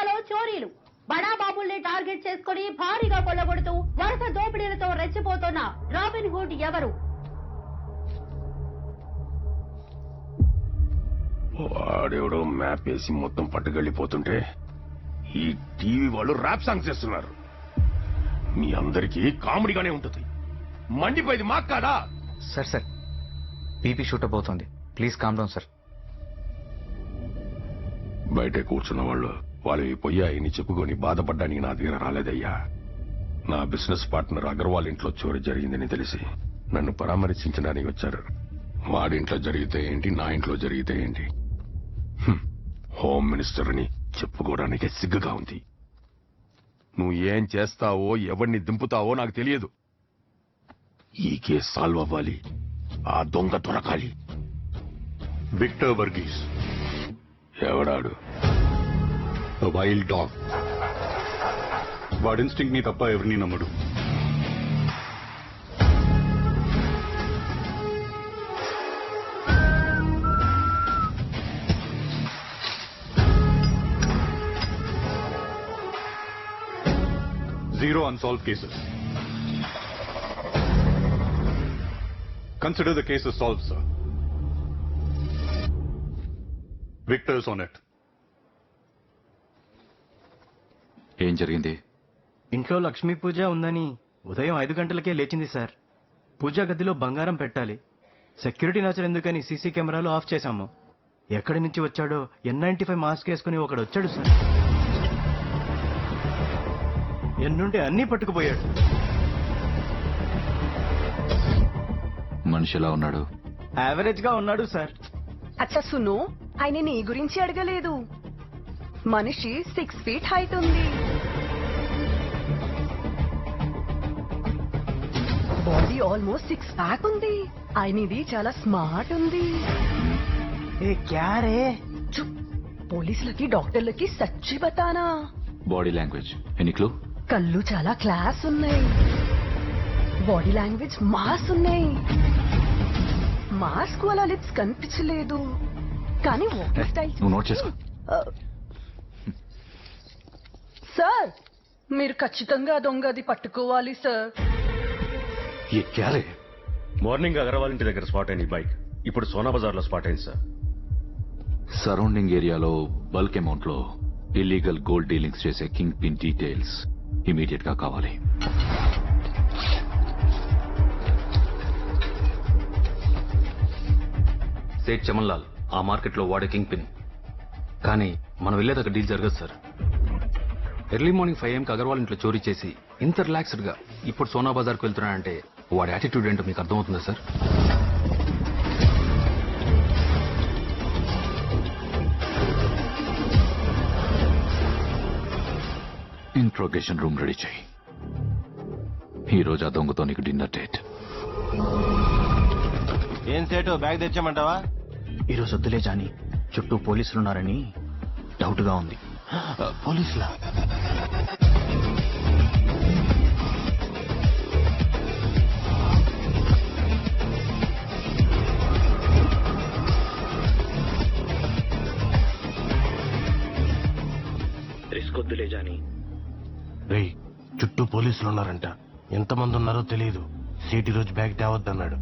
ఏరియాలో చోరీలు. బడాబాబుల్ని టార్గెట్ చేసుకుని భారీగా కొల్లగొడుతూ వరుస దోపిడీలతో రెచ్చిపోతున్న రాబిన్ హుడ్ ఎవరు? వాడెవడో మ్యాప్ వేసి మొత్తం పట్టుకెళ్ళిపోతుంటే ఈ టీవీ వాళ్ళు ర్యాప్ సాంగ్స్ చేస్తున్నారు. మీ అందరికీ కామెడీగానే ఉంటుంది. మండిపోయింది మాకు కాదా? Sir sir. బీపీ షూట్ అవుతుంది ప్లీజ్ కామ్ డౌన్ సార్. బయటే కూర్చున్న వాళ్ళు వాళ్ళు పోయాయని చెప్పుకొని బాధపడ్డానికి నా దగ్గర రాలేదయ్యా. నా బిజినెస్ పార్ట్నర్ అగర్వాల్ ఇంట్లో చోరీ జరిగిందని తెలిసి నన్ను పరామర్శించడానికి వచ్చారు. వాడింట్లో జరిగితే ఏంటి నా ఇంట్లో జరిగితే ఏంటి? హ్మ్. హోమ్ మినిస్టర్ అని చెప్పుకోవడానికి సిగ్గుగా ఉంది. నువ్వు ఏం చేస్తావో ఎవరిని దింపుతావో నాకు తెలియదు. ఈ కేసు సాల్వ్ అవ్వాలి. ఆ దొంగ దొరకాలి. విక్టర్ వర్గీస్. ఎవడాడు? వైల్డ్ డాగ్ వాడి ఇన్స్టింక్ట్ని తప్ప ఎవరిని నమ్మడు. Zero unsolved cases consider the cases solve sir Victor's on it ఏం జరిగింది? ఇంట్లో లక్ష్మీ పూజ ఉందని ఉదయం ఐదు గంటలకే లేచింది సార్. పూజా గదిలో బంగారం పెట్టాలి. సెక్యూరిటీ నచ్చరు ఎందుకని సీసీ కెమెరాలు ఆఫ్ చేశాము. ఎక్కడి నుంచి వచ్చాడో ఎన్ నైన్టీ ఫైవ్ మాస్క్ వేసుకుని ఒకడు వచ్చాడు సార్. ఎన్నుంటే అన్నీ పట్టుకుపోయాడు. మనిషి ఎలా ఉన్నాడు? యావరేజ్గా ఉన్నాడు సార్. అచ్చా సును ఆయన నీ గురించి అడగలేదు. మనిషి సిక్స్ ఫీట్ హైట్ ఉంది. బాడీ ఆల్మోస్ట్ సిక్స్ ప్యాక్ ఉంది. ఆయనది చాలా స్మార్ట్ ఉంది. ఏ పోలీసులకి డాక్టర్లకి సచ్చి బతానా? Body language. Any clue? కళ్ళు చాలా క్లాస్ ఉన్నాయి. బాడీ లాంగ్వేజ్ మాస్ ఉన్నాయి. మాస్క్ అలా లిప్స్ కనిపించలేదు. కానీ వాకింగ్ స్టైల్ నువ్వు నోట్ చేసుకో. సార్ మీరు ఖచ్చితంగా దొంగది పట్టుకోవాలి సార్. ఈ క్యారే మార్నింగ్ అగర్వాల్ ఇంటి దగ్గర స్పాట్ అయింది బైక్. ఇప్పుడు సోనా బజార్లో స్పాట్ అయింది సార్. సరౌండింగ్ ఏరియాలో బల్క్ అమౌంట్లో ఇల్లీగల్ గోల్డ్ డీలింగ్స్ చేసే కింగ్ పిన్ డీటెయిల్స్ ఇమీడియట్గా కావాలి. సేట్ చమన్లాల్ ఆ మార్కెట్లో వాడే కింగ్ పిన్. కానీ మనం వెళ్ళేదాకా డీల్ జరగదు సార్. ఎర్లీ మార్నింగ్ ఫైవ్ ఎంకి అగర్వాల్ ఇంట్లో చోరీ చేసి ఇంత రిలాక్స్డ్గా ఇప్పుడు సోనా బజార్కి వెళ్తున్నాడంటే వాడి యాటిట్యూడ్ ఏంటో మీకు అర్థమవుతుందా సార్ ఇంట్రోగేషన్ రూమ్ రెడీ చేయి. ఈ రోజు ఆ దొంగతో నీకు డిన్నర్ డేట్ ఏం సేటు? బ్యాగ్ తెచ్చామంటావా ఈరోజు వద్దులే జాని. చుట్టూ పోలీసులు ఉన్నారని డౌట్గా ఉంది. పోలీసులా? రిస్క్ జాని. రే చుట్టూ పోలీసులు ఉన్నారంట ఎంతమంది ఉన్నారో తెలియదు. సీటీ రోజు బ్యాగ్ తేవద్దన్నాడు.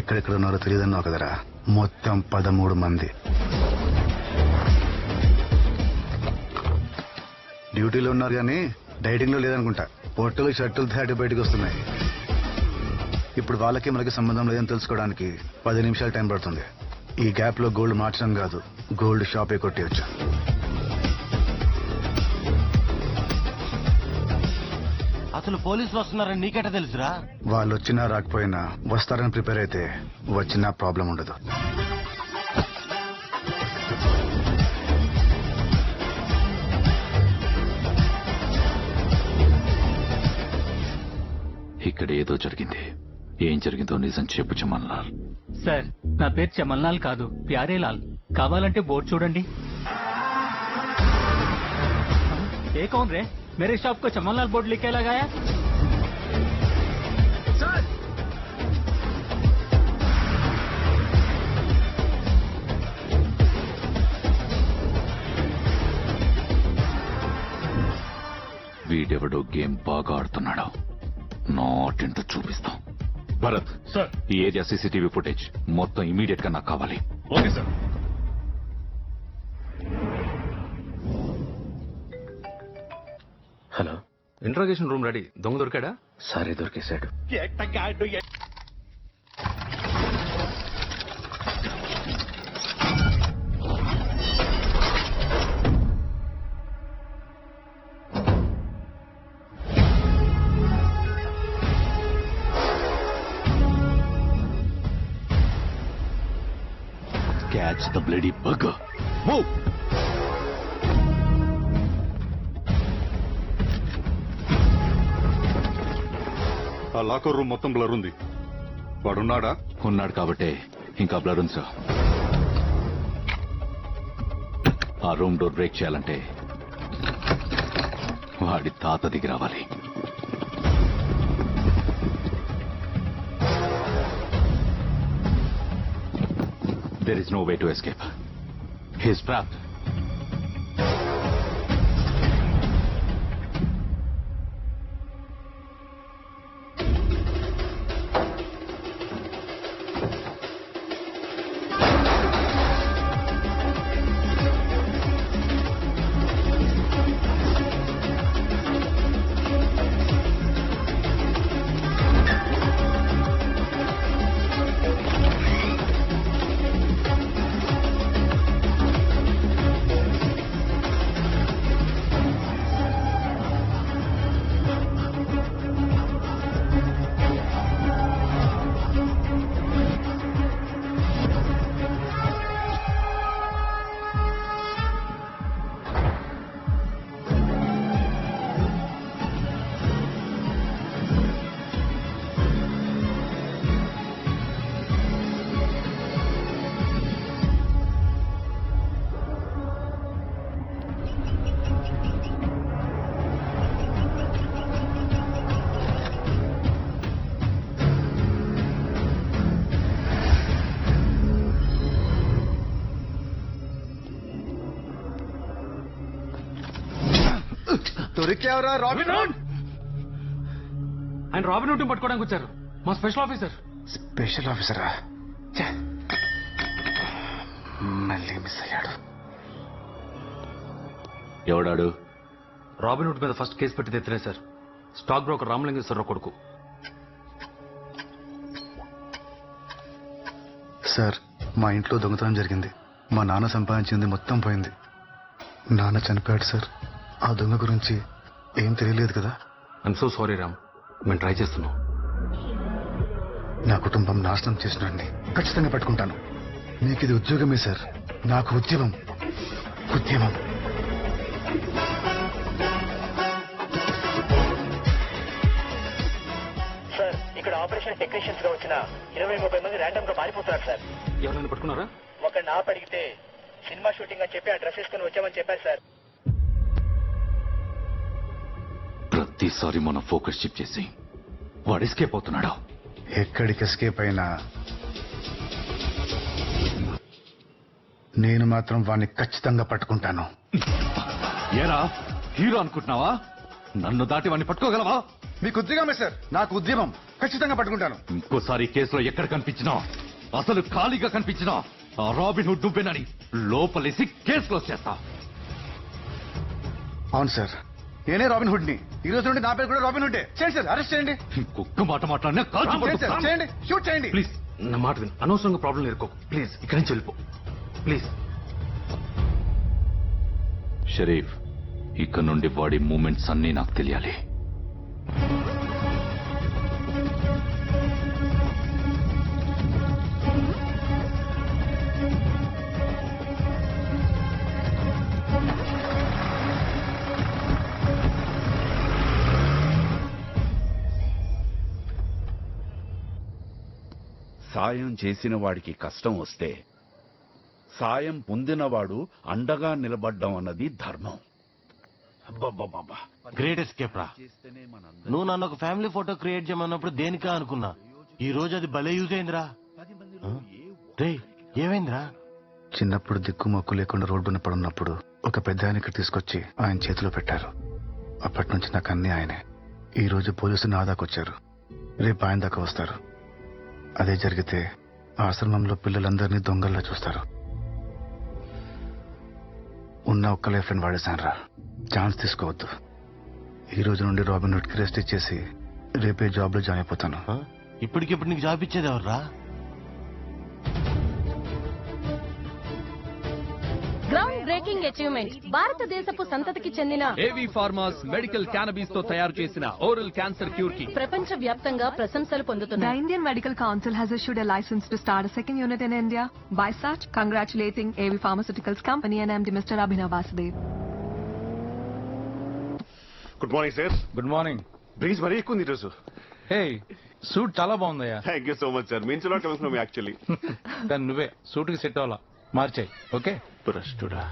ఎక్కడెక్కడ ఉన్నారో తెలియదన్నావు కదరా మొత్తం పదమూడు మంది. డ్యూటీలో ఉన్నారు కానీ డైటింగ్లో లేదనుకుంటా. పొట్టలు షర్టులు దాటి బయటకు వస్తున్నాయి. ఇప్పుడు వాళ్ళకి మనకి సంబంధం లేదని తెలుసుకోవడానికి పది నిమిషాలు టైం పడుతుంది. ఈ గ్యాప్లో గోల్డ్ మార్చడం కాదు. గోల్డ్ షాపే కొట్టేయచ్చు. అసలు పోలీసులు వస్తున్నారని నీకెట తెలుసురా? వాళ్ళు వచ్చినా రాకపోయినా వస్తారని ప్రిపేర్ అయితే వచ్చినా ప్రాబ్లం ఉండదు. ఇక్కడ ఏదో జరిగింది. ఏం జరిగిందో నిజం చెప్పు చమన్లాల్. సార్ నా పేరు చమన్లాల్ కాదు ప్యారేలాల్. కావాలంటే బోర్డు చూడండి. ఏ కౌన్ రే? मेरे शॉप को चमनलाल बोर्ड लिख के लगाया వీడెవడో గేమ్ బాగా ఆడుతున్నాడు నాటింటూ చూపిస్తాం భరత్ సార్ ఈ ఏరియా సీసీటీవీ ఫుటేజ్ మొత్తం ఇమీడియట్ గా నాకు కావాలి okay sir hello. Interrogation room ready దొంగ దొరికాడా? సరే దొరికేశాడు. Catch the bloody bug move ఆ లాకర్ రూమ్ మొత్తం బ్లర్ ఉంది. వాడున్నాడా? ఉన్నాడు కాబట్టే ఇంకా బ్లర్ ఉంది సార్. ఆ రూమ్ డోర్ బ్రేక్ చేయాలంటే వాడి తాత దిగి రావాలి. There is no way to escape his prompt దొరికావరా రాబిన్ ఆయన రాబిన్ హుడ్ పట్టుకోవడానికి వచ్చారు. మా స్పెషల్ ఆఫీసర్. స్పెషల్ ఆఫీసరా? ఛే. మళ్ళీ మిస్ అయ్యాడు. ఎవడాడు? రాబిన్ హుడ్ మీద ఫస్ట్ కేసు పెట్టి తెచ్చినే సార్. స్టాక్ బ్రోకర్ రామలింగేశ్వరరావు కొడుకు. సార్ మా ఇంట్లో దొంగతనం జరిగింది. మా నాన్న సంపాదించింది మొత్తం పోయింది. నాన్న చనిపోయాడు సార్. ఆ దొంగ గురించి ఏం తెలియలేదు కదా? ఐఎమ్ సో సారీ రామ్ మేము ట్రై చేస్తున్నాం. నా కుటుంబం నాశనం చేసినండి ఖచ్చితంగా పట్టుకుంటాను. మీకు ఇది ఉద్యోగమే సార్ నాకు ఉద్యమం. ఉద్యమం. సార్ ఇక్కడ ఆపరేషన్ టెక్నీషియన్స్గా వచ్చిన ఇరవై ముప్పై మంది ర్యాండమ్గా పారిపోతున్నారు సార్ ఎవరైనా పట్టుకున్నారా? ఒక నాప్ అడిగితే సినిమా షూటింగ్ అని చెప్పి ఆ డ్రెస్ వేసుకుని వచ్చామని చెప్పారు సార్ ప్రతిసారి మనం ఫోకస్ షిఫ్ట్ చేసి వాడు ఎస్కేప్ అవుతున్నాడు. ఎక్కడికి ఎస్కేప్ అయినా నేను మాత్రం వాణ్ణి ఖచ్చితంగా పట్టుకుంటాను. ఏరా హీరో అనుకుంటున్నావా? నన్ను దాటి వాడిని పట్టుకోగలవా? మీకు ఉద్యోగమే సార్. నాకు ఉద్యమం. ఖచ్చితంగా పట్టుకుంటాను. ఇంకోసారి ఈ కేసులో ఎక్కడ కనిపించినా అసలు ఖాళీగా కనిపించినా ఆ రాబిన్ హుడ్ నువ్వేనని లోపలేసి కేసు క్లోజ్ చేస్తా. అవును సార్. నేనే రాబిన్ హుడ్ని ఈ రోజు నుండి నా పేరు కూడా రాబిన్ హుడ్డే. చేయండి సార్ అరెస్ట్ చేయండి. కుక్క మాట మాట్లాడినా కాల్చి చేయండి సార్ పడుతున్నా. చేయండి షూట్ చేయండి. ప్లీజ్ నా మాట విను. అనవసరంగా ప్రాబ్లం ఎదుర్కోకు ప్లీజ్. ఇక్కడి నుంచి వెళ్ళిపో. ప్లీజ్. షరీఫ్ ఇక్కడ నుండి వాడి మూమెంట్స్ అన్నీ నాకు తెలియాలి. సాయం చేసిన వాడికి కష్టం వస్తే సాయం పొందినవాడు అండగా నిలబడ్డం అన్నది ధర్మం. అబ్బబ్బబ్బబ్బా. గ్రేట్ ఎస్కేప్ రా. నువ్వు నన్ను ఒక ఫ్యామిలీ ఫోటో క్రియేట్ చేయమన్నప్పుడు దేనికా అనుకున్నా? ఈ రోజు అది భలే యూజ్ అయిందిరా. రే ఏమైందిరా? చిన్నప్పుడు దిక్కు మొక్కు లేకుండా రోడ్డున పడున్నప్పుడు ఒక పెద్ద ఆయనకి తీసుకొచ్చి ఆయన చేతిలో పెట్టారు. అప్పటి నుంచి నాకు అన్ని ఆయనే. ఈ రోజు పోలీసులు నా దాకా వచ్చారు రేపు ఆయన దాకా వస్తారు. అదే జరిగితే ఆశ్రమంలో పిల్లలందరినీ దొంగల్లా చూస్తారు. ఉన్న ఒక్క లైఫ్ ఫ్రెండ్ వాడేశానరా ఛాన్స్ తీసుకోవద్దు. ఈ రోజు నుండి రాబిన్ హుడ్కి రెస్ట్ ఇచ్చేసి రేపే జాబ్లో జాయిన్ అయిపోతాను. ఇప్పటికిప్పుడు నీకు జాబ్ ఇచ్చేది ఎవర్రా? బ్రేకింగ్ అచీవ్మెంట్ భారతదేశపు సంతతికి చెందిన ఏవి ఫార్మాస్ మెడికల్ క్యానబీస్తో తయారు చేసిన ఓరల్ క్యాన్సర్ క్యూర్కి. ప్రపంచ వ్యాప్తంగా ప్రశంసలు పొందుతున్నాయి. Indian Medical Council has issued a license to start a second unit in India. By such, congratulating AV Pharmaceuticals Company and MD Mr. Abhinav Vasudev. Good morning sir good morning breeze మరీ ఎక్కువ ఉంది ఈరోజు hey suit చాలా బాగుందయ్యా thank you so much sir means lot coming from actually దాన్ని నువ్వే సూట్కి set అవ్వాలా. మార్చాయి okay భ్రష్టుడా